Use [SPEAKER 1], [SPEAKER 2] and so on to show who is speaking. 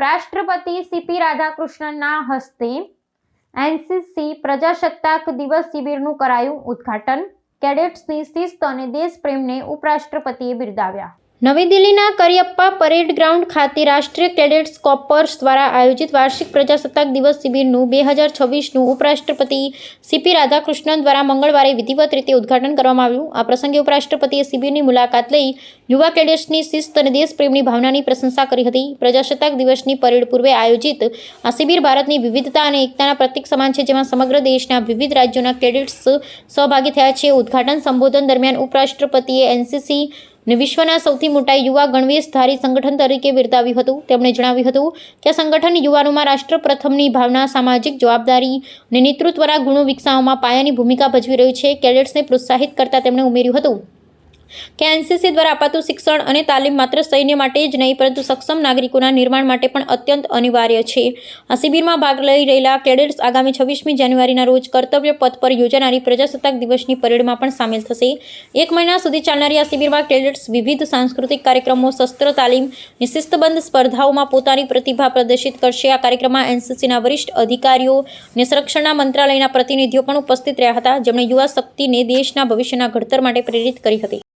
[SPEAKER 1] ઉપરાષ્ટ્રપતિ સીપી રાધાકૃષ્ણનના હસ્તે એનસીસી પ્રજાસત્તાક દિવસ શિબિરનું કરાયું ઉદ્ઘાટન. કેડેટ્સની શિસ્ત અને દેશપ્રેમને ઉપરાષ્ટ્રપતિએ બિરદાવ્યા. નવી દિલ્હીના કરિયપ્પા પરેડ ગ્રાઉન્ડ ખાતે રાષ્ટ્રીય કેડેટ્સ કોપર્સ દ્વારા આયોજિત વાર્ષિક પ્રજાસત્તાક દિવસ શિબિરનું બે હજાર છવ્વીસનું ઉપરાષ્ટ્રપતિ સીપી રાધાકૃષ્ણન દ્વારા મંગળવારે વિધિવત રીતે ઉદ્ઘાટન કરવામાં આવ્યું. આ પ્રસંગે ઉપરાષ્ટ્રપતિએ શિબિરની મુલાકાત લઈ યુવા કેડેટ્સની શિસ્ત અને દેશપ્રેમની ભાવનાની પ્રશંસા કરી હતી. પ્રજાસત્તાક દિવસની પરેડ પૂર્વે આયોજિત આ શિબિર ભારતની વિવિધતા અને એકતાના પ્રતીક સમાન છે, જેમાં સમગ્ર દેશના વિવિધ રાજ્યોના કેડેટ્સ સહભાગી થયા છે. ઉદ્ઘાટન સંબોધન દરમિયાન ઉપરાષ્ટ્રપતિએ એનસીસી ને વિશ્વના સૌથી મોટા યુવા ગણવેશધારી સંગઠન તરીકે બિરદાવ્યું હતું. તેમણે જણાવ્યું હતું કે આ સંગઠન યુવાનોમાં રાષ્ટ્ર પ્રથમની ભાવના, સામાજિક જવાબદારી અને નેતૃત્વના ગુણો વિકસાવવામાં પાયાની ભૂમિકા ભજવી રહ્યું છે. કેડેટ્સને પ્રોત્સાહિત કરતા તેમણે ઉમેર્યું હતું. કે એનસીસી દ્વારા અપાતું શિક્ષણ અને તાલીમ માત્ર સૈન્ય માટે જ નહીં, પરંતુ સક્ષમ નાગરિકોના નિર્માણ માટે પણ અત્યંત અનિવાર્ય છે. આ શિબિરમાં ભાગ લઈ રહેલા કેડેટ્સ આગામી છવ્વીસમી જાન્યુઆરીના રોજ કર્તવ્ય પથ પર યોજાનારી પ્રજાસત્તાક દિવસની પરેડમાં પણ સામેલ થશે. એક મહિના સુધી ચાલનારી આ શિબિરમાં કેડેટ્સ વિવિધ સાંસ્કૃતિક કાર્યક્રમો, શસ્ત્ર તાલીમ અને સ્પર્ધાઓમાં પોતાની પ્રતિભા પ્રદર્શિત કરશે. આ કાર્યક્રમમાં એનસીસીના વરિષ્ઠ અધિકારીઓ અને સંરક્ષણના મંત્રાલયના પ્રતિનિધિઓ પણ ઉપસ્થિત રહ્યા હતા. જેમણે યુવા શક્તિને દેશના ભવિષ્યના ઘડતર માટે પ્રેરિત કરી હતી.